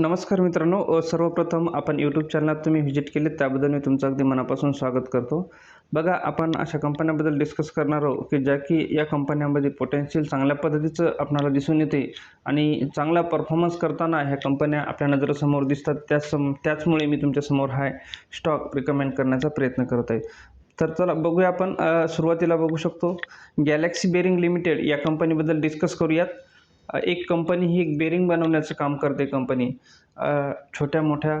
नमस्कार मित्रांनो सर्वप्रथम आपण यूट्यूब चॅनलात तुम्ही व्हिजिट केले त्याबद्दल मी तुमचं अगदी मनापासून स्वागत करतो. बघा आपण अशा कंपन्याबद्दल डिस्कस करणार आहोत की ज्या की या कंपन्यांमध्ये पोटेन्शियल चांगल्या पद्धतीचं आपणाला दिसून येते आणि चांगला परफॉर्मन्स करताना ह्या कंपन्या आपल्या नजरेसमोर दिसतात. त्याच सम त्याचमुळे मी तुमच्यासमोर हा स्टॉक रिकमेंड करण्याचा प्रयत्न करत आहे. तर चला बघूया आपण सुरुवातीला बघू शकतो. गॅलेक्सी बेरिंग लिमिटेड या कंपनीबद्दल डिस्कस करूयात. एक कंपनी ही एक बेरिंग बनवण्याचं काम करते कंपनी छोट्या मोठ्या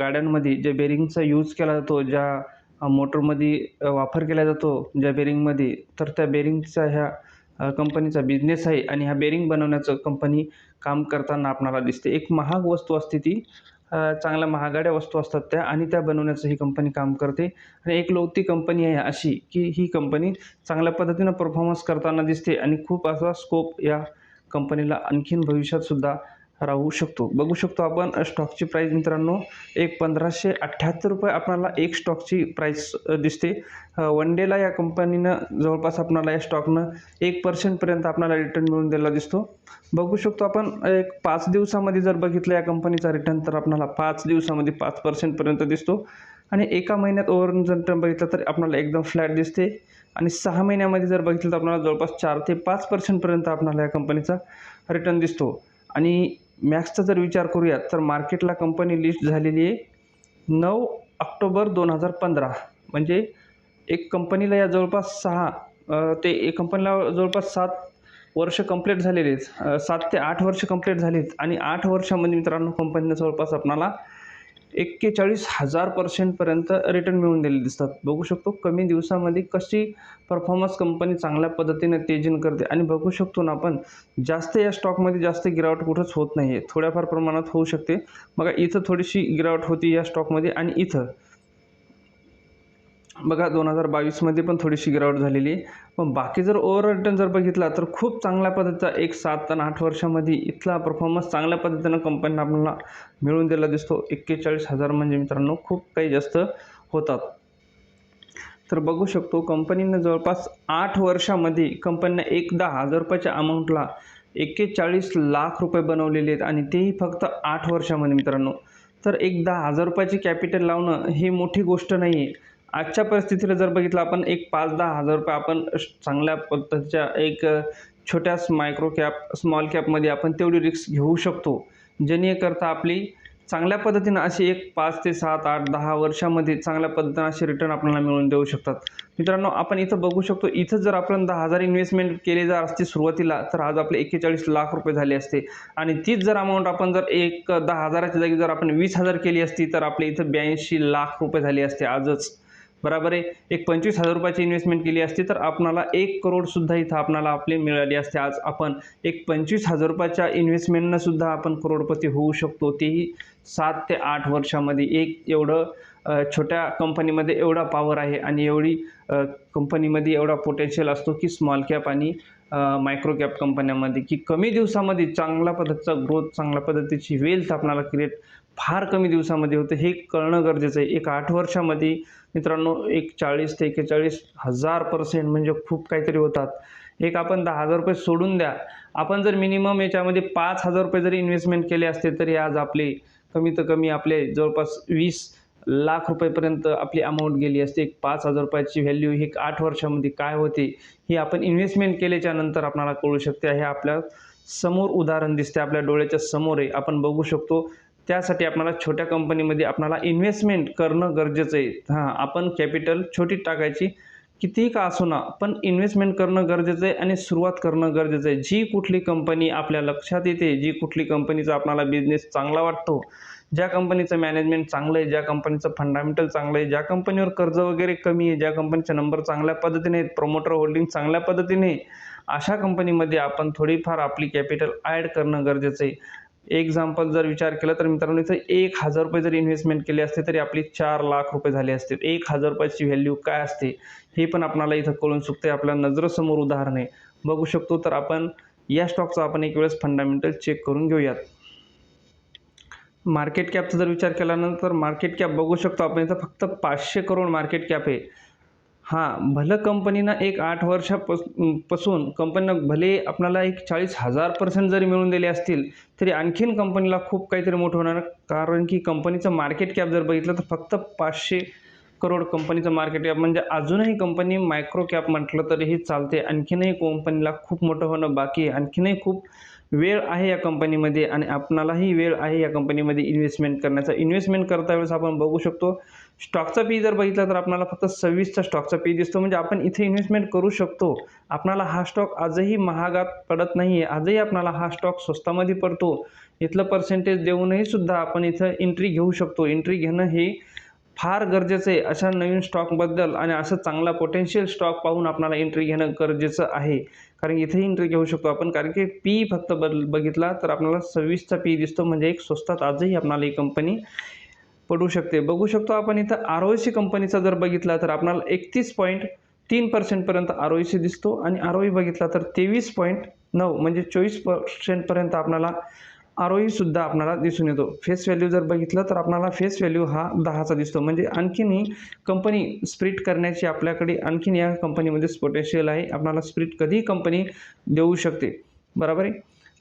गाड्यांमध्ये जे बेरिंगचा यूज केला जातो ज्या मोटरमध्ये वापर केला जातो ज्या बेरिंगमध्ये तर त्या बेरिंगचा ह्या कंपनीचा बिझनेस आहे आणि ह्या बेरिंग बनवण्याचं कंपनी काम करताना आपणाला दिसते. एक महाग वस्तू असते ती चांगल्या महागड्या वस्तू असतात त्या आणि त्या बनवण्याचं ही कंपनी काम करते. आणि एक लोकती कंपनी आहे अशी की ही कंपनी चांगल्या पद्धतीनं परफॉर्मन्स करताना दिसते आणि खूप असा स्कोप या कंपनीला आणखीन भविष्यातसुद्धा राहू शकतो. बघू शकतो आपण स्टॉकची प्राईज मित्रांनो एक पंधराशे अठ्ठ्याहत्तर रुपये आपणाला एक स्टॉकची प्राईस दिसते. वन डेला या कंपनीनं जवळपास आपणाला या स्टॉकनं एक पर्सेंटपर्यंत आपणाला रिटर्न मिळून दिला दिसतो. बघू शकतो आपण एक पाच दिवसामध्ये जर बघितलं या कंपनीचा रिटर्न तर आपणाला पाच दिवसामध्ये पाच पर्सेंटपर्यंत दिसतो. आणि एका महिन्यात ओव्हर जर बघितलं तर आपल्याला एकदम फ्लॅट दिसते. आणि सहा महिन्यामध्ये जर बघितलं तर आपल्याला जवळपास चार ते पाच पर्सेंटपर्यंत आपल्याला या कंपनीचा रिटर्न दिसतो. आणि मॅक्सचा जर विचार करूयात तर मार्केटला कंपनी लिस्ट झालेली आहे नऊ ऑक्टोबर दोन हजार पंधरा. म्हणजे एक कंपनीला या जवळपास सहा ते एक कंपनीला जवळपास सात वर्ष कंप्लीट झालेलेच आहेत. सात ते आठ वर्ष कंप्लीट झालेत. आणि आठ वर्षामध्ये मित्रांनो कंपनीनं जवळपास आपणाला एक्केचाळीस हजार पर्सेंटपर्यंत रिटर्न मिळून दिले दिसतात. बघू शकतो कमी दिवसामध्ये कशी परफॉर्मन्स कंपनी चांगल्या पद्धतीने तेजीन करते. आणि बघू शकतो ना आपण जास्त या स्टॉकमध्ये जास्त गिरावट कुठंच होत नाही आहे थोड्याफार प्रमाणात होऊ शकते. बघा इथं थोडीशी गिरावट होती या स्टॉकमध्ये आणि इथं. बघा दोन हजार बावीसमध्ये पण थोडीशी गिरावट झालेली आहे. पण बाकी जर ओव्हरऑल रिटर्न जर बघितला तर खूप चांगल्या पद्धतीचा एक सात आणि आठ वर्षामध्ये इथला परफॉर्मन्स चांगल्या पद्धतीनं कंपनीनं आपल्याला मिळून दिला दिसतो. एक्केचाळीस हजार म्हणजे मित्रांनो खूप काही जास्त होतात. तर बघू शकतो कंपनीनं जवळपास आठ वर्षामध्ये कंपनीनं एक दहा हजार रुपयाच्या अमाऊंटला एक्केचाळीस लाख रुपये बनवलेले आहेत आणि तेही फक्त आठ वर्षामध्ये मित्रांनो. तर एक दहा हजार रुपयाची कॅपिटल लावणं ही मोठी गोष्ट नाही आहे आजच्या परिस्थितीला जर बघितलं आपण एक पाच दहा हजार रुपये आपण चांगल्या पद्धतीच्या एक छोट्या मायक्रो कॅप स्मॉल कॅपमध्ये आपण तेवढी रिस्क घेऊ शकतो. जेणेकरता आपली चांगल्या पद्धतीनं अशी एक पाच ते सात आठ दहा वर्षामध्ये चांगल्या पद्धतीनं असे रिटर्न आपल्याला मिळून देऊ शकतात. मित्रांनो आपण इथं बघू शकतो इथं जर आपण दहा हजार इन्व्हेस्टमेंट केले जर असते सुरुवातीला तर आज आपले एक्केचाळीस लाख रुपये झाले असते. आणि तीच जर अमाऊंट आपण जर एक दहा हजाराच्या जागी जर आपण वीस हजार केली असती तर आपल्या इथं ब्याऐंशी लाख रुपये झाले असते आजच. बरोबर आहे. एक पंचवीस हजार रुपयाची इन्व्हेस्टमेंट केली असती तर आपणाला एक करोडसुद्धा इथं आपणाला आपली मिळाली असते. आज आपण एक पंचवीस हजार रुपयाच्या इन्व्हेस्टमेंटनं सुद्धा आपण करोडपती होऊ शकतो. तेही सात ते आठ वर्षामध्ये. एक एवढं छोट्या कंपनीमध्ये एवढा पॉवर आहे आणि एवढी कंपनीमध्ये एवढा पोटेन्शियल असतो की स्मॉल कॅप आणि मायक्रो कॅप कंपन्यांमध्ये की कमी दिवसामध्ये चांगल्या पद्धतीचा ग्रोथ चांगल्या पद्धतीची वेल्थ आपणाला क्रिएट फार कमी दिवसामध्ये होतं. हे कळणं गरजेचं आहे. एक आठ वर्षामध्ये मित्रांनो एक चाळीस ते एकेचाळीस हजार पर्सेंट म्हणजे खूप काहीतरी होतात. एक आपण दहा हजार रुपये सोडून द्या. आपण जर मिनिमम याच्यामध्ये पाच हजार रुपये जरी इन्व्हेस्टमेंट केले असते तरी आज आपले कमीत कमी आपले जवळपास वीस लाख रुपयेपर्यंत आपली अमाऊंट गेली असते. एक पाच हजार रुपयाची व्हॅल्यू ही आठ वर्षामध्ये काय होते ही आपण इन्व्हेस्टमेंट केल्याच्यानंतर आपल्याला कळू शकते. हे आपल्यासमोर उदाहरण दिसते. आपल्या डोळ्याच्या समोर आहे. आपण बघू शकतो त्यासाठी आपणाला छोट्या कंपनीमध्ये आपणाला इन्व्हेस्टमेंट करणं गरजेचं आहे. हां आपण कॅपिटल छोटी टाकायची. कितीही का असो ना पण इन्व्हेस्टमेंट करणं गरजेचं आहे आणि सुरुवात करणं गरजेचं आहे. जी कुठली कंपनी आपल्या लक्षात येते जी कुठली कंपनीचा आपणाला बिझनेस चांगला वाटतो ज्या कंपनीचं मॅनेजमेंट चांगलं आहे ज्या कंपनीचं फंडामेंटल चांगलं आहे ज्या कंपनीवर कर्ज वगैरे कमी आहे ज्या कंपनीचे नंबर चांगल्या पद्धतीने आहेत प्रमोटर होल्डिंग चांगल्या पद्धतीने अशा कंपनीमध्ये आपण थोडीफार आपली कॅपिटल ॲड करणं गरजेचं आहे. एक्झाम्पल जर विचार केला तर मित्रांनो इथं एक हजार रुपये जर इन्व्हेस्टमेंट केली असते तरी आपली चार लाख रुपये झाले असते. एक हजार रुपयाची व्हॅल्यू काय असते हे पण आपणाला इथं कळून चुकते आपल्या नजरेसमोर उदाहरण आहे. बघू शकतो तर आपण या स्टॉकचा आपण एक वेळेस फंडामेंटल चेक करून घेऊयात. मार्केट कॅपचा जर विचार केल्यानंतर मार्केट कॅप बघू शकतो आपण. इथं फक्त पाचशे करोड मार्केट कॅप आहे. हां भलं कंपनीनं एक आठ वर्षापासपासून कंपनीनं भले आपणाला एक चाळीस हजार पर्सेंट जरी मिळून दिले असतील तरी आणखीन कंपनीला खूप काहीतरी मोठं होणार. कारण की कंपनीचं मार्केट कॅप जर बघितलं तर फक्त पाचशे करोड कंपनीचं मार्केट कॅप म्हणजे अजूनही कंपनी मायक्रो कॅप म्हटलं तरीही चालते. आणखीनही कंपनीला खूप मोठं होणं बाकी आहे. आणखीनही खूप वेळ आहे या कंपनीमध्ये आणि आपणालाही वेळ आहे या कंपनीमध्ये इन्व्हेस्टमेंट करण्याचा. इन्व्हेस्टमेंट करता वेळेस आपण बघू शकतो स्टॉकचा पी जर बघितला तर आपल्याला फक्त सव्वीसचा स्टॉकचा पी दिसतो. म्हणजे आपण इथे इन्व्हेस्टमेंट करू शकतो. आपणाला हा स्टॉक आजही महागात पडत नाही आहे आजही आपणाला हा स्टॉक स्वस्तामध्ये पडतो. इथलं पर्सेंटेज देऊनही सुद्धा आपण इथं एंट्री घेऊ शकतो. एंट्री घेणं हे फार गरजेचं आहे. अशा नवीन स्टॉकबद्दल आणि असं चांगला पोटेन्शियल स्टॉक पाहून आपल्याला एंट्री घेणं गरजेचं आहे. कारण इथेही एंट्री घेऊ शकतो आपण. कारण की पी फक्त बदल बघितला तर आपल्याला सव्वीसचा पी दिसतो. म्हणजे एक स्वस्तात आजही आपणाला ही कंपनी पडू शकते. बघू शकतो आपण इथं आर ओ सी कंपनीचा जर बघितला तर आपल्याला एकतीस पॉईंट तीन पर्सेंटपर्यंत आर ओ सी दिसतो आणि आर ओ ई बघितला तर तेवीस पॉईंट नऊ म्हणजे चोवीस पर्सेंटपर्यंत आपणाला आर ओ सुद्धा आपणाला दिसून येतो. फेस व्हॅल्यू जर बघितलं तर आपल्याला फेस व्हॅल्यू हा दहाचा दिसतो. म्हणजे आणखीनही कंपनी स्प्रिट करण्याची आपल्याकडे आणखीन या कंपनीमध्ये पोटेन्शियल आहे. आपणाला स्प्रिट कधीही कंपनी देऊ शकते. बरोबर आहे?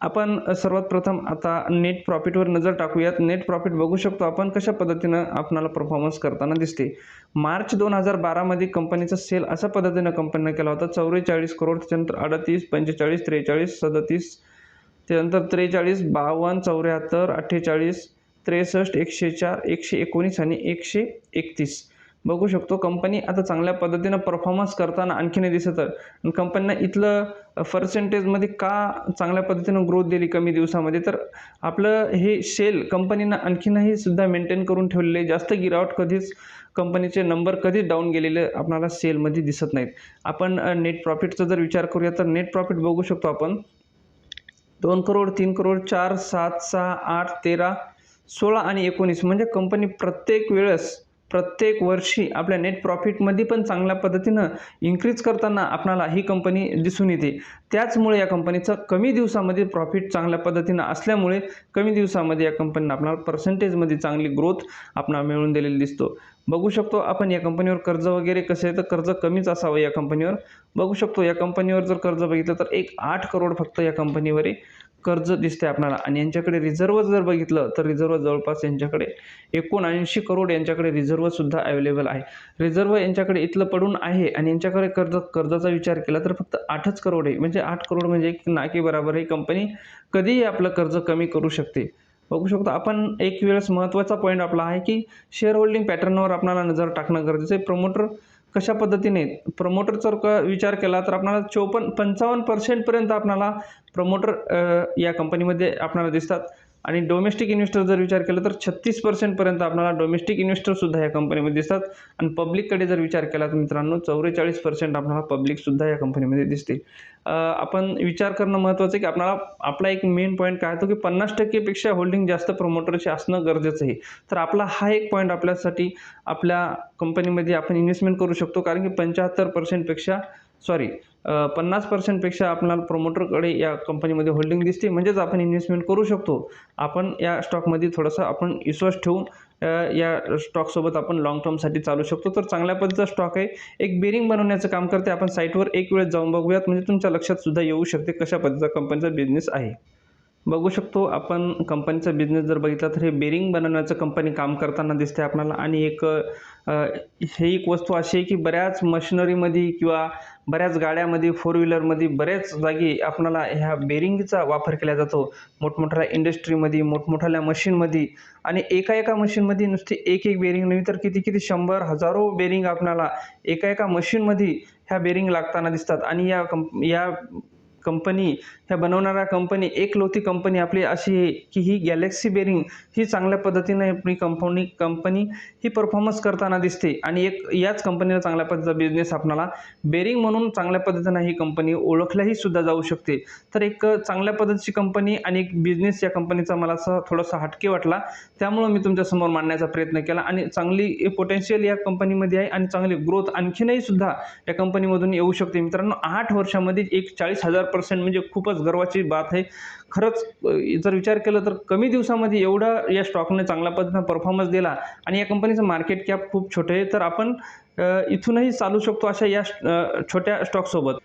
आपण सर्वात प्रथम आता नेट प्रॉफिटवर नजर टाकूयात. नेट प्रॉफिट बघू शकतो आपण कशा पद्धतीनं आपणाला परफॉर्मन्स करताना दिसते. मार्च दोन हजार बारामध्ये कंपनीचा सेल अशा पद्धतीनं कंपनीनं केला होता. चौवेचाळीस करोड त्याच्यानंतर अडतीस पंचेचाळीस त्रेचाळीस सदतीस त्यानंतर त्रेचाळीस बावन्न चौऱ्याहत्तर अठ्ठेचाळीस त्रेसष्ट एकशे चार एकशे एकोणीस आणि एकशे एकतीस. बघू शकतो. कंपनी आता चांगल्या पद्धतीनं परफॉर्मन्स करताना आणखीनही दिसत आहे. कंपनीनं इथलं पर्सेंटेजमध्ये का चांगल्या पद्धतीनं ग्रोथ दिली कमी दिवसामध्ये? तर आपलं हे सेल कंपनीनं आणखीनही सुद्धा मेंटेन करून ठेवलेले जास्त गिरावट कधीच कंपनीचे नंबर कधीच डाऊन गेलेले आपणाला सेलमध्ये दिसत नाहीत. आपण नेट प्रॉफिटचा जर विचार करूया तर नेट प्रॉफिट बघू शकतो आपण. दोन करोड तीन करोड चार सात सहा आठ तेरा सोळा आणि एकोणीस. म्हणजे कंपनी प्रत्येक वेळेस प्रत्येक वर्षी आपल्या नेट प्रॉफिटमध्ये पण चांगल्या पद्धतीनं इन्क्रीज करताना आपणाला ही कंपनी दिसून येते. त्याचमुळे या कंपनीचं कमी दिवसामध्ये प्रॉफिट चांगल्या पद्धतीनं असल्यामुळे कमी दिवसामध्ये या कंपनीनं आपल्याला पर्सेंटेजमध्ये चांगली ग्रोथ आपणाला मिळून दिलेली दिसतो. बघू शकतो आपण या कंपनीवर कर्ज वगैरे कसे आहे? तर कर्ज कमीच असावं या कंपनीवर बघू शकतो या कंपनीवर जर कर्ज बघितलं तर एक आठ करोड फक्त या कंपनीवर आहे. कर्ज दिसते आपल्याला. आणि यांच्याकडे रिझर्व जर बघितलं तर रिझर्व जवळपास यांच्याकडे एकोणऐंशी करोड यांच्याकडे रिझर्वसुद्धा अवेलेबल आहे. रिझर्व यांच्याकडे इथलं पडून आहे आणि यांच्याकडे कर्ज कर्जाचा विचार केला तर फक्त आठच करोड आहे. म्हणजे आठ करोड म्हणजे एक नाकी बराबर ही कंपनी कधीही आपलं कर्ज कमी करू शकते. बघू शकतो आपण एक वेळेस महत्त्वाचा पॉईंट आपला आहे की शेअर होल्डिंग पॅटर्नवर आपल्याला नजर टाकणं गरजेचं आहे. प्रमोटर कशा पद्धतीने प्रमोटरचा क विचार केला तर आपणाला चोपन्न पंचावन्न पर्सेंटपर्यंत आपणाला प्रमोटर या कंपनीमध्ये आपणाला दिसतात. आणि डोमेस्टिक इन्व्हेस्टर जर विचार केला तर छत्तीस पर्सेंटपर्यंत आपल्याला डोमेस्टिक इन्व्हेस्टरसुद्धा या कंपनीमध्ये दिसतात. आणि पब्लिककडे जर विचार केला तर मित्रांनो चौवेचाळीस पर्सेंट आपल्याला पब्लिकसुद्धा या कंपनीमध्ये दिसते आपण विचार करणं महत्त्वाचं आहे की आपल्याला आपला एक मेन पॉईंट काय होतो की पन्नास टक्केपेक्षा होल्डिंग जास्त प्रमोटरची असणं गरजेचं आहे. तर आपला हा एक पॉईंट आपल्यासाठी आपल्या कंपनीमध्ये आपण इन्व्हेस्टमेंट करू शकतो. कारण की पंच्याहत्तर पर्सेंटपेक्षा सॉरी पन्नास पर्सेंटपेक्षा आपल्याला प्रमोटरकडे या कंपनीमध्ये होल्डिंग दिसते. म्हणजेच आपण इन्व्हेस्टमेंट करू शकतो. आपण या स्टॉकमध्ये थोडंसं आपण विश्वास ठेवून या स्टॉकसोबत आपण लाँग टर्मसाठी चालू शकतो. तर चांगल्या पद्धतीचा स्टॉक आहे. एक बेरिंग बनवण्याचं काम करते. आपण साईटवर एक वेळ जाऊन बघूयात. म्हणजे तुमच्या लक्षात सुद्धा येऊ शकते कशा पद्धतीचा कंपनीचा बिझनेस आहे. बघू शकतो आपण कंपनीचा बिझनेस जर बघितला तर हे बेरिंग बनवण्याचं कंपनी काम करताना दिसते आपल्याला. आणि एक हे एक वस्तू अशी आहे की बऱ्याच मशिनरीमध्ये किंवा बऱ्याच गाड्यामध्ये फोर व्हीलरमध्ये बऱ्याच जागी आपणाला ह्या बेरिंगचा वापर केला जातो. मोठमोठ्या इंडस्ट्रीमध्ये मोठमोठ्या मशीनमध्ये आणि एका एका मशीनमध्ये नुसते एक एक बेरिंग नव्हे तर किती किती शंभर हजारो बेरिंग आपणाला एका एका मशीनमध्ये ह्या बेरिंग लागताना दिसतात. आणि या कंप या कंपनी ह्या बनवणाऱ्या कंपनी एकलोती कंपनी आपली अशी आहे की ही गॅलेक्सी बेरिंग ही चांगल्या पद्धतीने आपली कंपनी कंपनी ही परफॉर्मन्स करताना दिसते. आणि एक याच कंपनीला चांगल्या पद्धतीचा बिझनेस आपणाला बेरिंग म्हणून चांगल्या पद्धतीनं ही कंपनी ओळखल्याही सुद्धा जाऊ शकते. तर एक चांगल्या पद्धतीची कंपनी आणि एक बिझनेस या कंपनीचा मला असं थोडासा हटके वाटला. त्यामुळं मी तुमच्यासमोर मांडण्याचा प्रयत्न केला. आणि चांगली पोटेन्शियल या कंपनीमध्ये आहे आणि चांगली ग्रोथ आणखीनही सुद्धा या कंपनीमधून येऊ शकते. मित्रांनो आठ वर्षामध्ये एक चाळीस हजार पर्सेंट म्हणजे खूपच खूपच गर्वाची बात आहे. खरंच जर विचार केला तर कमी दिवसामध्ये एवढा या स्टॉकने चांगल्या पद्धतीनं परफॉर्मन्स दिला आणि या कंपनीचं मार्केट कॅप खूप छोटे आहे तर आपण इथूनही चालू शकतो अशा या छोट्या स्टॉकसोबत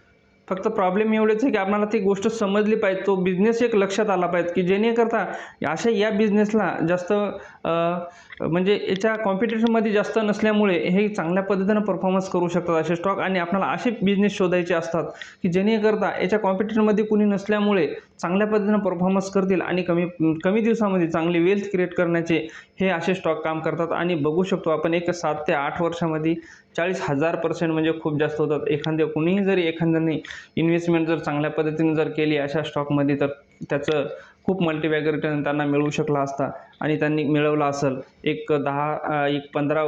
फक्त प्रॉब्लेम एवढेच आहे की आपल्याला ती गोष्ट समजली पाहिजे. तो बिझनेस एक लक्षात आला पाहिजे की जेणेकरता अशा या बिझनेसला जास्त म्हणजे याच्या कॉम्पिटिशनमध्ये जास्त नसल्यामुळे हे चांगल्या पद्धतीनं परफॉर्मन्स करू शकतात असे स्टॉक आणि आपल्याला असे बिझनेस शोधायचे असतात की जेणेकरता याच्या कॉम्पिटिशनमध्ये कुणी नसल्यामुळे चांगल्या पद्धतीनं परफॉर्मन्स करतील आणि कमी कमी दिवसामध्ये चांगली वेल्थ क्रिएट करण्याचे हे असे स्टॉक काम करतात. आणि बघू शकतो आपण एक सात ते आठ वर्षामध्ये चाळीस हजार पर्सेंट म्हणजे खूप जास्त होतात. एखाद्या कुणीही जरी एखाद्याने इन्व्हेस्टमेंट जर चांगल्या पद्धतीने जर केली अशा स्टॉकमध्ये तर त्याचं खूप मल्टीबॅग रिटर्न त्यांना मिळू शकला असता आणि त्यांनी मिळवला असेल. एक दहा एक पंधरा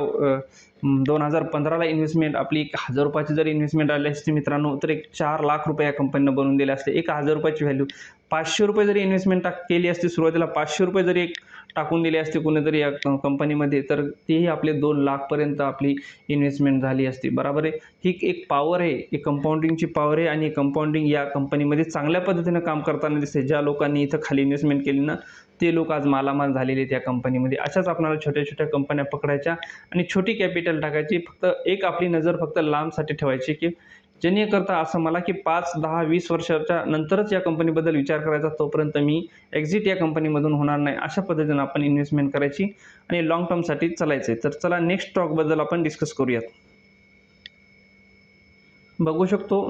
दोन हजार पंधराला इन्व्हेस्टमेंट आपली एक हजार रुपयाची जर इन्व्हेस्टमेंट आली असती मित्रांनो तर एक चार लाख रुपये या कंपनीनं बनवून दिले असते. एक हजार रुपयाची व्हॅल्यू पाचशे रुपये जरी इन्व्हेस्टमेंट टाक केली असती सुरुवातीला पाचशे रुपये जरी एक टाकून दिले असते कुणीतरी या क- कंपनीमध्ये तर तेही आपले दोन लाखपर्यंत आपली इन्व्हेस्टमेंट झाली असती. बरोबर आहे? ही एक पॉवर आहे. एक कंपाऊंडिंगची पॉवर आहे आणि कंपाऊंडिंग या कंपनीमध्ये चांगल्या पद्धतीनं काम करताना दिसते. ज्या लोकांनी इथं खाली इन्व्हेस्टमेंट केली ना ते लोक आज मालामाल झालेले आहेत कंपनीमध्ये अशाच आपणाला छोट्या छोट्या कंपन्या पकडायच्या आणि छोटी कॅपिटल टाकायची. फक्त एक आपली नजर फक्त लांबसाठी ठेवायची की जेणेकरता असं मला की पाच दहा वीस वर्षाच्या नंतरच या कंपनीबद्दल विचार करायचा तोपर्यंत मी एक्झिट या कंपनीमधून होणार नाही अशा पद्धतीनं आपण इन्व्हेस्टमेंट करायची आणि लॉंग टर्मसाठी चालायचं आहे तर चला नेक्स्ट स्टॉकबद्दल आपण डिस्कस करूयात. बघू शकतो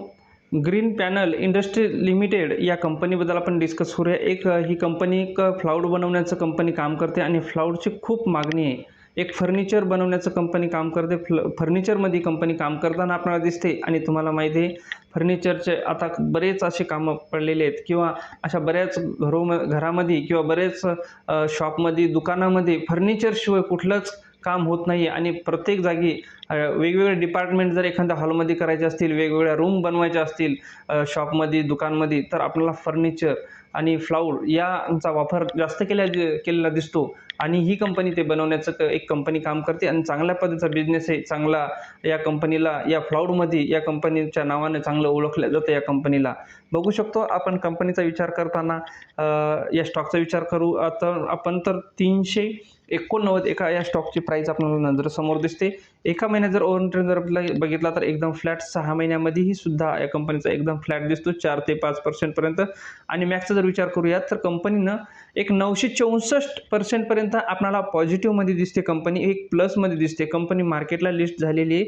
ग्रीन पॅनल इंडस्ट्री लिमिटेड या कंपनीबद्दल आपण डिस्कस करूया. एक ही कंपनी एक फ्लाऊड बनवण्याचं कंपनी काम करते आणि फ्लाऊडची खूप मागणी आहे. एक फर्निचर बनवण्याचं कंपनी काम करते. फ्ल फर्निचरमध्ये कंपनी काम करताना आपल्याला दिसते आणि तुम्हाला माहिती आहे फर्निचरचे आता बरेच असे कामं पडलेले आहेत. किंवा अशा बऱ्याच घरो घरामध्ये किंवा बरेच शॉपमध्ये दुकानामध्ये फर्निचरशिवाय कुठलंच काम होत नाही आणि प्रत्येक जागी वेगवेगळे डिपार्टमेंट जर एखाद्या हॉलमध्ये करायचे असतील वेगवेगळ्या रूम बनवायच्या असतील शॉपमध्ये दुकानमध्ये तर आपल्याला फर्निचर आणि फ्लाऊड यांचा वापर जास्त केल्या केलेला दिसतो. आणि ही कंपनी ते बनवण्याचं क- एक कंपनी काम करते आणि चांगल्या पद्धतीचा बिझनेस आहे. चांगला या कंपनीला या फ्लाऊडमध्ये या कंपनीच्या नावाने चांगलं ओळखलं जातं या कंपनीला बघू शकतो आपण कंपनीचा विचार करताना या स्टॉकचा विचार करू. आता आपण तर तीनशे एकोणनव्वद एका या स्टॉकची प्राईस आपल्याला नजरेसमोर दिसते. एका महिन्यात जर ओव्हर जर आपल्याला बघितला तर एकदम फ्लॅट सहा महिन्यामध्येही सुद्धा या कंपनीचा एकदम फ्लॅट दिसतो चार ते पाच पर्सेंटपर्यंत आणि मॅक्सचा जर विचार करूयात तर कंपनीनं एक नऊशे चौसष्ट पर्सेंटपर्यंत आपल्याला पॉझिटिव्हमध्ये दिसते कंपनी एक प्लसमध्ये दिसते. कंपनी मार्केटला लिस्ट झालेली आहे.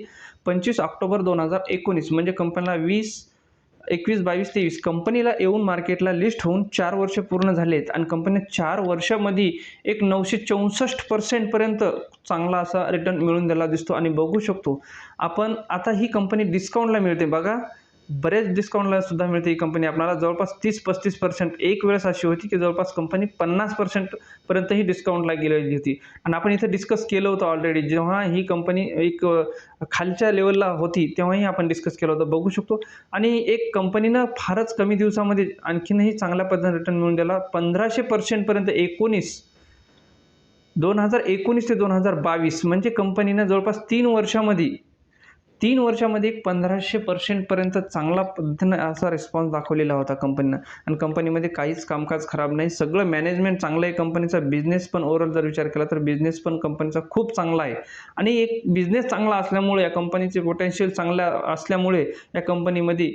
पंचवीस ऑक्टोबर दोन हजार एकोणीस म्हणजे कंपनीला वीस एकवीस बावीस तेवीस. कंपनीला येऊन मार्केटला लिस्ट होऊन चार वर्ष पूर्ण झालेत. आणि कंपनी चार वर्षामध्ये एक नऊशे चौसष्ट पर्सेंटपर्यंत चांगला असा रिटर्न मिळून दिला दिसतो. आणि बघू शकतो आपण आता ही कंपनी डिस्काउंटला मिळते. बघा बरेच डिस्काउंटला सुद्धा मिळते ही कंपनी आपल्याला जवळपास तीस पस्तीस पर्सेंट एक वेळेस अशी होती की जवळपास कंपनी पन्नास पर्सेंटपर्यंतही डिस्काउंटला गेलेली होती. आणि आपण इथं डिस्कस केलं होतं ऑलरेडी जेव्हा ही कंपनी एक खालच्या लेवलला होती तेव्हाही आपण डिस्कस केलं होतं. बघू शकतो. आणि एक कंपनीनं फारच कमी दिवसामध्ये आणखीनही चांगल्या पद्धतीने रिटर्न मिळून दिला पंधराशे पर्सेंटपर्यंत एकोणीस दोन हजार एकोणीस ते दोन हजार बावीस म्हणजे कंपनीनं जवळपास तीन वर्षामध्ये तीन वर्षामध्ये एक पंधराशे पर्सेंटपर्यंत चांगला पद्धतीनं असा रिस्पॉन्स दाखवलेला होता कंपनीनं आणि कंपनीमध्ये काहीच कामकाज खराब नाही. सगळं मॅनेजमेंट चांगलं आहे कंपनीचा बिझनेस पण ओव्हरऑल जर विचार केला तर बिझनेस पण कंपनीचा खूप चांगला आहे. आणि एक बिझनेस चांगला असल्यामुळे या कंपनीचे पोटेन्शियल चांगल्या असल्यामुळे या कंपनीमध्ये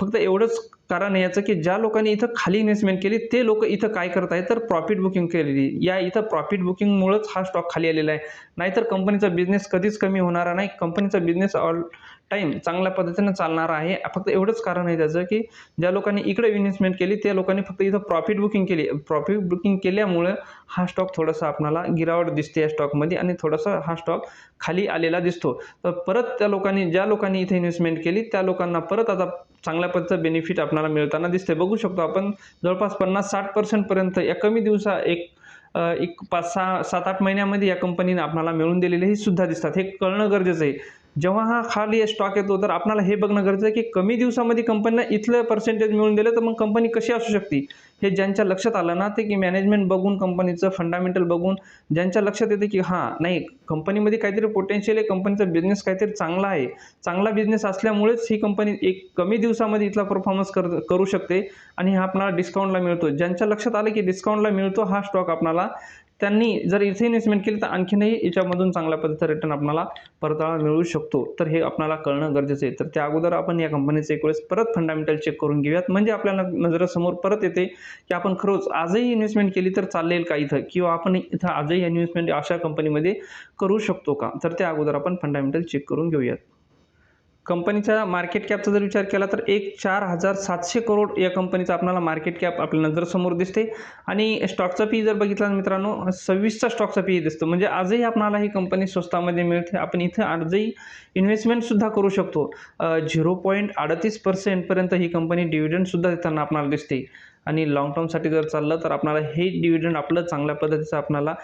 फक्त एवढंच कारण याचं की ज्या लोकांनी इथं खाली इन्व्हेस्टमेंट केली ते लोक इथं काय करत आहेत? तर प्रॉफिट बुकिंग केलेली. या इथं प्रॉफिट बुकिंगमुळंच हा स्टॉक खाली आलेला आहे. नाहीतर कंपनीचा बिझनेस कधीच कमी होणारा नाही. कंपनीचा बिझनेस ऑल टाईम चांगल्या पद्धतीनं चालणारा आहे. फक्त एवढंच कारण आहे त्याचं की ज्या लोकांनी इकडे इन्व्हेस्टमेंट केली त्या लोकांनी फक्त इथं प्रॉफिट बुकिंग केली. प्रॉफिट बुकिंग केल्यामुळं हा स्टॉक थोडासा आपणाला गिरावट दिसते या स्टॉकमध्ये आणि थोडासा हा स्टॉक खाली आलेला दिसतो. तर परत त्या लोकांनी ज्या लोकांनी इथे इन्व्हेस्टमेंट केली त्या लोकांना परत आता चांगल्या पद्धतीचं बेनिफिट आपल्याला मिळताना दिसते बघू शकतो आपण जवळपास पन्नास साठ पर्सेंटपर्यंत या कमी दिवसा एक एक पाच सहा सात आठ महिन्यामध्ये या कंपनीने आपल्याला मिळून दिलेले हे सुद्धा दिसतात. हे कळणं गरजेचं आहे. जेव्हा हा खाली स्टॉक येतो तर आपल्याला हे बघणं गरजेचं आहे की कमी दिवसामध्ये कंपनीला इथलं पर्सेंटेज मिळून दिलं तर मग कंपनी कशी असू शकते? हे ज्यांच्या लक्षात आलं ना ते की मॅनेजमेंट बघून कंपनीचं फंडामेंटल बघून ज्यांच्या लक्षात येते की हां नाही कंपनीमध्ये काहीतरी पोटेन्शियल आहे कंपनीचा बिझनेस काहीतरी चांगला आहे. चांगला बिझनेस असल्यामुळेच ही कंपनी एक कमी दिवसामध्ये इथला परफॉर्मन्स कर करू शकते आणि हा आपणाला डिस्काउंटला मिळतो. ज्यांच्या लक्षात आलं की डिस्काउंटला मिळतो हा स्टॉक आपणाला त्यांनी जर इथे इन्व्हेस्टमेंट केली तर आणखीनही याच्यामधून चांगल्या पद्धतीचा रिटर्न आपल्याला परतावा मिळू शकतो. तर हे आपल्याला कळणं गरजेचं आहे. तर त्या अगोदर आपण या कंपनीचे एक वेळेस परत फंडामेंटल चेक करून घेऊयात. म्हणजे आपल्याला नजरेसमोर परत येते की आपण खरंच आजही इन्व्हेस्टमेंट केली तर चालेल का इथं? किंवा आपण इथं आजही इन्व्हेस्टमेंट अशा कंपनीमध्ये करू शकतो का? तर त्या अगोदर आपण फंडामेंटल चेक करून घेऊयात. कंपनीचा मार्केट कॅपचा जर विचार केला तर एक चार हजार सातशे करोड या कंपनीचा आपल्याला मार्केट कॅप आपल्या नजरसमोर दिसते. आणि स्टॉकचा पी जर बघितला मित्रांनो सव्वीसचा स्टॉकचा पी दिसतो. म्हणजे आजही आपणाला ही कंपनी स्वस्तामध्ये मिळते. आपण इथे आजही इन्व्हेस्टमेंटसुद्धा करू शकतो. झिरो पॉईंट अडतीस पर्सेंटपर्यंत ही कंपनी डिव्हिडंडसुद्धा देताना आपल्याला दिसते. आणि लाँग टर्मसाठी जर चाललं तर आपल्याला हे डिव्हिडंड आपलं चांगल्या पद्धतीचं आपल्याला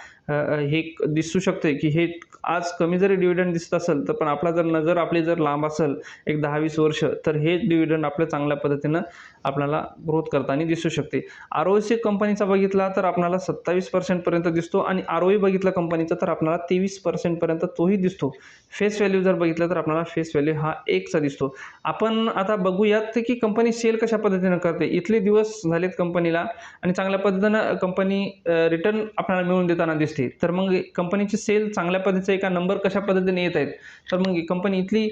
हे दिसू शकते की हे आज कमी जरी डिव्हिडंड दिसत असेल तर पण आपला जर नजर आपली जर लांब असेल एक दहा वीस वर्ष तर हे डिव्हिडंड आपलं चांगल्या पद्धतीनं आपल्याला ग्रोथ करताना दिसू शकते. आर ओ सी कंपनीचा बघितला तर आपल्याला सत्तावीस पर्सेंटपर्यंत दिसतो आणि आर ओ बघितला कंपनीचा तर आपल्याला तेवीस पर्सेंटपर्यंत तोही दिसतो. फेस व्हॅल्यू जर बघितलं तर आपल्याला फेस व्हॅल्यू हा एकचा दिसतो. आपण आता बघूयात की कंपनी सेल कशा पद्धतीनं करते. इथले दिवस झालेत कंपनीला आणि चांगल्या पद्धतीनं कंपनी रिटर्न आपल्याला मिळून देताना दिसते. तर मग कंपनीची सेल चांगल्या पद्धतीचे एका नंबर कशा पद्धतीने येत आहेत? तर मग कंपनी इथली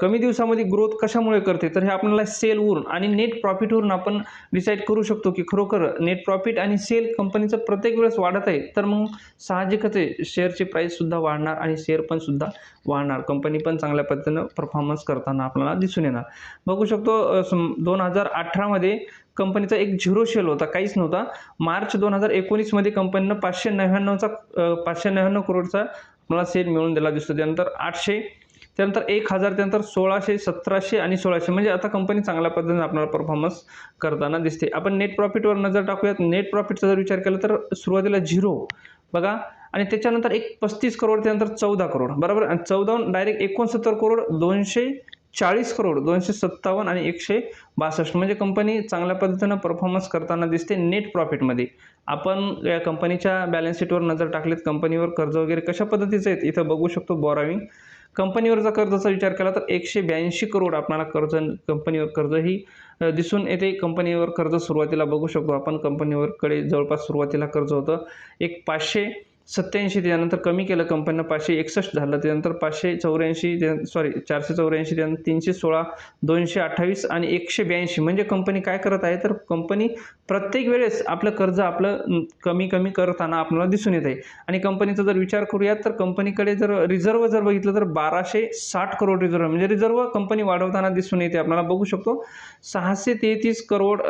कमी दिवसामध्ये ग्रोथ कशामुळे करते? तर हे आपल्याला सेलवरून आणि नेट प्रॉफिटवरून आपण डिसाईड करू शकतो की खरोखर नेट प्रॉफिट आणि सेल कंपनीचं प्रत्येक वेळेस वाढत आहे तर मग साहजिकच आहे. शेअरची प्राईससुद्धा वाढणार आणि शेअर पण सुद्धा वाढणार. कंपनी पण चांगल्या पद्धतीनं परफॉर्मन्स करताना आपल्याला दिसून येणार. बघू शकतो दोन हजार अठरामध्ये कंपनीचा एक झिरो शेल होता काहीच नव्हता. मार्च दोन हजार एकोणीसमध्ये कंपनीनं पाचशे नव्याण्णवचा पाचशे नव्याण्णव करोडचा मला सेल मिळून दिला दिसतो. त्यानंतर आठशे त्यानंतर एक हजार त्यानंतर सोळाशे सतराशे आणि सोळाशे. म्हणजे आता कंपनी चांगल्या पद्धतीने आपल्याला परफॉर्मन्स करताना दिसते. आपण नेट प्रॉफिटवर नजर टाकूयात. नेट प्रॉफिटचा जर विचार केला तर सुरुवातीला झिरो. बघा. आणि त्याच्यानंतर एक पस्तीस करोड त्यानंतर चौदा करोड. बरोबर? आणि चौदाहून डायरेक्ट एकोणसत्तर करोड दोनशे चाळीस करोड दोनशे सत्तावन्न आणि एकशे बासष्ट. म्हणजे कंपनी चांगल्या पद्धतीनं परफॉर्मन्स करताना दिसते नेट प्रॉफिटमध्ये आपण या कंपनीच्या बॅलन्स शीटवर नजर टाकलीत. कंपनीवर कर्ज वगैरे कशा पद्धतीचं आहेत? इथं बघू शकतो. बॉराविंग कंपनीवरचा कर्जाचा विचार केला तर एकशे ब्याऐंशी करोड आपल्याला कर्ज कंपनीवर कर्जही ही दिसून येते. कंपनीवर कर्ज सुरुवातीला बघू शकतो आपण. कंपनीवरकडे जवळपास सुरुवातीला कर्ज होतं. एक पाचशे सत्याऐंशी त्यानंतर कमी केलं कंपनीनं पाचशे एकसष्ट झालं त्यानंतर पाचशे चौऱ्याऐंशी सॉरी चारशे चौऱ्याऐंशी त्यानंतर तीनशे सोळा दोनशे अठ्ठावीस आणि एकशे ब्याऐंशी. म्हणजे कंपनी काय करत आहे? तर कंपनी प्रत्येक वेळेस आपलं कर्ज आपलं कमी कमी करताना आपल्याला दिसून येत आहे आणि कंपनीचा जर विचार करूयात तर कंपनीकडे जर रिझर्व जर बघितलं तर बाराशे साठ करोड रिझर्व म्हणजे रिझर्व कंपनी वाढवताना दिसून येते. आपल्याला बघू शकतो सहाशे तेहतीस करोड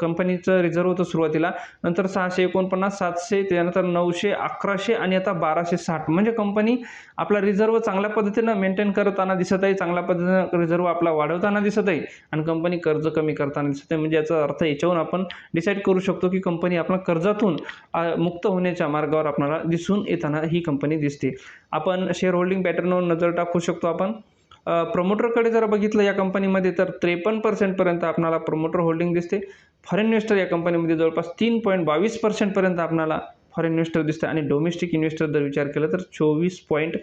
कंपनीचं रिझर्व होतं सुरुवातीला. नंतर सहाशे एकोणपन्नास सातशे त्यानंतर नऊशे अकराशे आणि आता बाराशे साठ. म्हणजे कंपनी आपला रिझर्व चांगल्या पद्धतीनं मेंटेन करताना दिसत आहे चांगल्या पद्धतीनं रिझर्व आपला वाढवताना दिसत आहे आणि कंपनी कर्ज कमी करताना दिसत आहे म्हणजे याचा अर्थ याच्यावरून आपण डिसाईड करू शकतो की कंपनी आपल्या कर्जातून मुक्त होण्याच्या मार्गावर आपल्याला दिसून येताना ही कंपनी दिसते. आपण शेअर होल्डिंग पॅटर्नवर नजर टाकू शकतो आपण. प्रमोटरकडे जर बघितलं या कंपनीमध्ये तर त्रेपन्न पर्सेंटपर्यंत आपणाला प्रमोटर होल्डिंग दिसते. फॉरेन इन्व्हेस्टर या कंपनीमध्ये जवळपास तीन पॉईंट बावीस पर्सेंटपर्यंत आपणाला फॉरेन इन्व्हेस्टर दिसतं आणि डोमेस्टिक इन्व्हेस्टर जर विचार केला तर चोवीस पॉईंट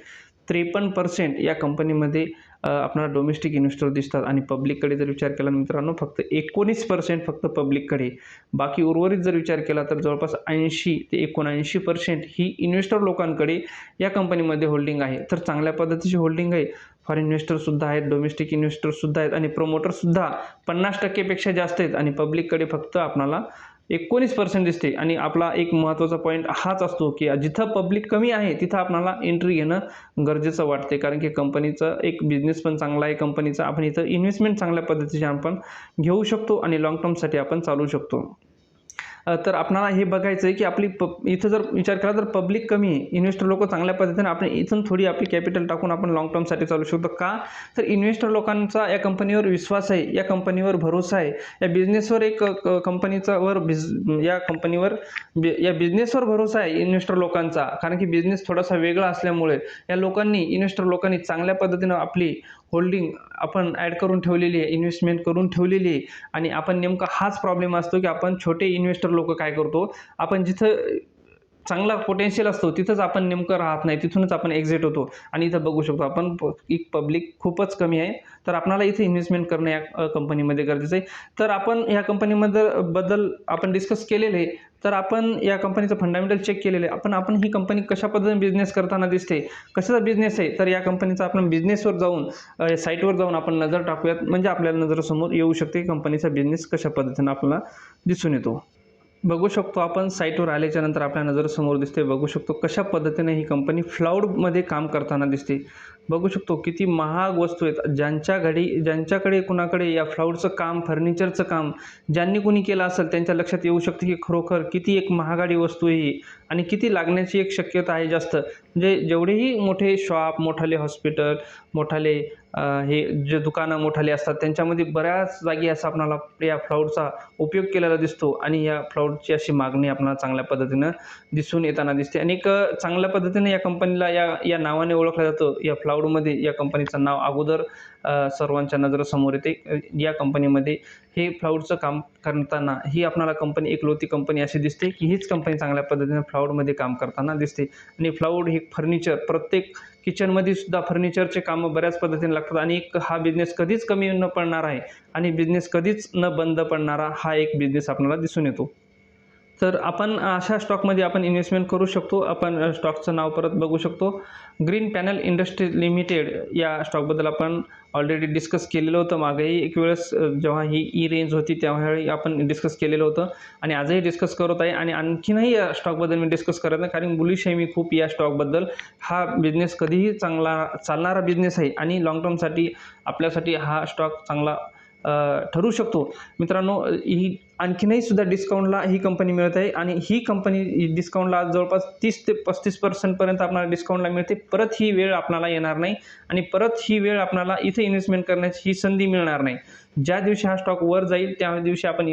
त्रेपन्न पर्सेंट या कंपनीमध्ये आपणाला डोमेस्टिक इन्व्हेस्टर दिसतात. आणि पब्लिककडे जर विचार केला मित्रांनो फक्त एकोणीस पर्सेंट फक्त पब्लिककडे बाकी उर्वरित जर विचार केला तर जवळपास ऐंशी ते एकोणऐंशी पर्सेंट ही इन्व्हेस्टर लोकांकडे या कंपनीमध्ये होल्डिंग आहे. तर चांगल्या पद्धतीची होल्डिंग आहे. फॉरेन इन्व्हेस्टरसुद्धा आहेत डोमेस्टिक इन्व्हेस्टरसुद्धा आहेत आणि प्रमोटरसुद्धा पन्नास टक्केपेक्षा जास्त आहेत आणि पब्लिककडे फक्त आपणाला एकोणीस पर्सेंट दिसते. आणि आपला एक महत्त्वाचा पॉईंट हाच असतो की जिथं पब्लिक कमी आहे तिथं आपणाला एंट्री घेणं गरजेचं वाटते. कारण की कंपनीचं एक बिझनेस पण चांगला आहे कंपनीचा आपण इथं इन्व्हेस्टमेंट चांगल्या पद्धतीचे आपण घेऊ शकतो आणि लॉंग टर्मसाठी आपण चालू शकतो. तर आपणाला हे बघायचं आहे की आपली प इथं जर विचार केला तर पब्लिक कमी आहे इन्व्हेस्टर लोक चांगल्या पद्धतीने आपण इथून थोडी आपली कॅपिटल टाकून आपण लॉंग टर्मसाठी चालू शकतो. का? तर इन्व्हेस्टर लोकांचा या कंपनीवर विश्वास आहे या कंपनीवर भरोसा आहे. या बिझनेसवर एक क- कंपनीचा वर बिझ या कंपनीवर बि- या बिझनेसवर भरोसा आहे इन्व्हेस्टर लोकांचा. कारण की बिझनेस थोडासा वेगळा असल्यामुळे या लोकांनी इन्व्हेस्टर लोकांनी चांगल्या पद्धतीनं आपली होल्डिंग आपण ॲड करून ठेवलेली आहे इन्व्हेस्टमेंट करून ठेवलेली आहे. आणि आपण नेमका हाच प्रॉब्लेम असतो की आपण छोटे इन्व्हेस्टर लोक काय करतो? आपण जिथं चांगला पोटेन्शियल असतो तिथंच आपण नेमकं राहत नाही तिथूनच आपण एक्झिट होतो. आणि इथं बघू शकतो आपण प- एक पब्लिक खूपच कमी आहे. तर आपणाला इथे इन्व्हेस्टमेंट करणं या कंपनीमध्ये गरजेचं आहे. तर आपण या कंपनीमध्ये बद्दल आपण डिस्कस केलेले आहे. तर आपण या कंपनीचं फंडामेंटल चेक केलेलं आहे. आपण आपण ही कंपनी कशा पद्धतीने बिझनेस करताना दिसते कशाचा बिझनेस आहे? तर या कंपनीचा आपण बिझनेसवर जाऊन साईटवर जाऊन आपण नजर टाकूयात. म्हणजे आपल्याला नजरसमोर येऊ शकते कंपनीचा बिझनेस कशा पद्धतीने आपल्याला दिसून येतो. बघू शकतो आपण साईटवर आल्याच्यानंतर आपल्या नजरेसमोर दिसते. बघू शकतो कशा पद्धतीने ही कंपनी फ्लाऊडमध्ये काम करताना दिसते. बघू शकतो किती महाग वस्तू आहेत. ज्यांच्या घडी ज्यांच्याकडे कुणाकडे या फ्लाऊडचं काम फर्निचरचं काम ज्यांनी कुणी केलं असेल त्यांच्या लक्षात येऊ शकते की खरोखर किती एक महागाडी वस्तू आहे ही आणि किती लागण्याची एक शक्यता आहे जास्त. म्हणजे जेवढेही मोठे शॉप मोठाले हॉस्पिटल मोठाले हे जे दुकानं मोठाले असतात त्यांच्यामध्ये बऱ्याच जागी असं आपणाला या फ्लाऊडचा उपयोग केलेला दिसतो आणि या फ्लाऊडची अशी मागणी आपणाला चांगल्या पद्धतीनं दिसून येताना दिसते. आणि एक चांगल्या पद्धतीने या कंपनीला या या नावाने ओळखलं जातं. या फ्लाऊडमध्ये या कंपनीचं नाव अगोदर सर्वांच्या नजरेसमोर येते. या कंपनीमध्ये हे फ्लाऊडचं काम करताना ही आपणाला कंपनी एकलौती कंपनी अशी दिसते की हीच कंपनी चांगल्या पद्धतीने फ्लाऊडमध्ये काम करताना दिसते. आणि फ्लाऊड हे फर्निचर प्रत्येक किचनमध्ये सुद्धा फर्निचरचे कामं बऱ्याच पद्धतीने लागतात आणि एक हा बिझनेस कधीच कमी न पडणार आहे आणि बिझनेस कधीच न बंद पडणारा हा एक बिझनेस आपल्याला दिसून येतो. तर आपण अशा स्टॉकमध्ये आपण इन्व्हेस्टमेंट करू शकतो. आपण स्टॉकचं नाव परत बघू शकतो. ग्रीन पॅनल इंडस्ट्री लिमिटेड या स्टॉकबद्दल आपण ऑलरेडी डिस्कस केलेलं होतं मागेही. एक वेळेस जेव्हा ही ई रेंज होती त्यावेळी आपण डिस्कस केलेलं होतं. आणि आजही डिस्कस करत आहे. आणि आणखीनही या स्टॉकबद्दल मी डिस्कस करत नाही कारण बुलिश आहे मी खूप या स्टॉकबद्दल. हा बिझनेस कधीही चांगला चालणारा बिझनेस आहे. आणि लॉंग टर्मसाठी आपल्यासाठी हा स्टॉक चांगला ठरू शकतो. मित्रांनो ही आणखीनही सुद्धा डिस्काउंटला ही कंपनी मिळत आहे. आणि ही कंपनी डिस्काउंटला जवळपास तीस ते पस्तीस पर्सेंटपर्यंत आपल्याला डिस्काउंटला मिळते. परत ही वेळ आपल्याला येणार नाही. आणि परत ही वेळ आपल्याला इथे इन्व्हेस्टमेंट करण्याची ही संधी मिळणार नाही. ज्या दिवशी हा स्टॉक वर जाईल त्या दिवशी आपण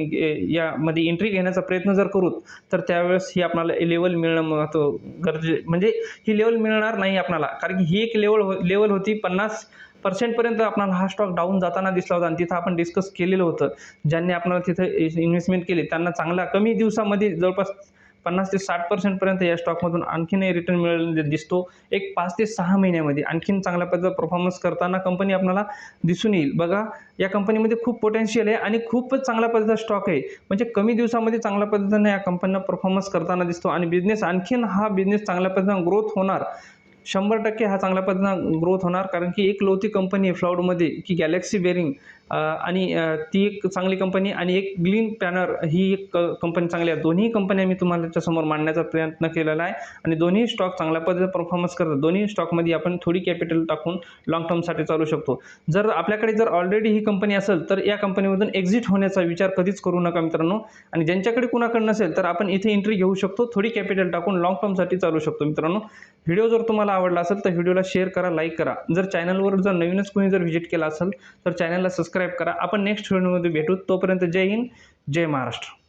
यामध्ये एंट्री घेण्याचा प्रयत्न जर करू तर त्यावेळेस ही आपल्याला लेवल मिळणं महत्त्व गरजे म्हणजे ही लेवल मिळणार नाही आपल्याला कारण की ही एक लेवल हो लेवल होती पन्नास पर्सेंटपर्यंत आपल्याला हा स्टॉक डाऊन जाताना दिसला होता आणि तिथं आपण डिस्कस केलेलं होतं. ज्यांनी आपल्याला तिथं इन्व्हेस्टमेंट केली त्यांना चांगला कमी दिवसामध्ये जवळपास पन्नास ते साठ पर्सेंटपर्यंत या स्टॉकमधून आणखीनही रिटर्न मिळालेला दिसतो. एक पाच ते सहा महिन्यामध्ये आणखीन चांगल्या पद्धतीचा परफॉर्मन्स करताना कंपनी आपल्याला दिसून येईल. बघा या कंपनीमध्ये खूप पोटेन्शियल आहे आणि खूपच चांगल्या पद्धतीचा स्टॉक आहे. म्हणजे कमी दिवसामध्ये चांगल्या पद्धतीनं या कंपनीला परफॉर्मन्स करताना दिसतो आणि बिझनेस आणखीन हा बिझनेस चांगल्या पद्धतीनं ग्रोथ होणार. शंभर टक्के हा चांगल्या पद्धतीनं ग्रोथ होणार. कारण की एक लोती कंपनी आहे फ्लाउडमध्ये की गॅलेक्सी बेरिंग आणि ती एक चांगली कंपनी आणि एक ग्लीन पॅनर ही एक कंपनी चांगली आहे. दोन्ही कंपन्या मी तुम्हाला त्याच्यासमोर मांडण्याचा प्रयत्न केलेला आहे. आणि दोन्ही स्टॉक चांगल्या पद्धतीचा परफॉर्मन्स करतात. दोन्ही स्टॉकमध्ये आपण थोडी कॅपिटल टाकून लॉंग टर्मसाठी चालू शकतो. जर आपल्याकडे जर ऑलरेडी ही कंपनी असेल तर या कंपनीमधून एक्झिट होण्याचा विचार कधीच करू नका मित्रांनो. आणि ज्यांच्याकडे कुणाकडे नसेल तर आपण इथे एंट्री घेऊ शकतो. थोडी कॅपिटल टाकून लॉंग टर्मसाठी चालू शकतो मित्रांनो. व्हिडिओ जर तुम्हाला आवडला असेल तर व्हिडिओला शेअर करा लाईक करा. जर चॅनलवर जर नवीनच कोणी जर व्हिजिट केला असेल तर चॅनलला सबस्क्राईब करा. आपण नेक्स्ट व्हिडिओमध्ये भेटू. तोपर्यंत जय हिंद जय महाराष्ट्र.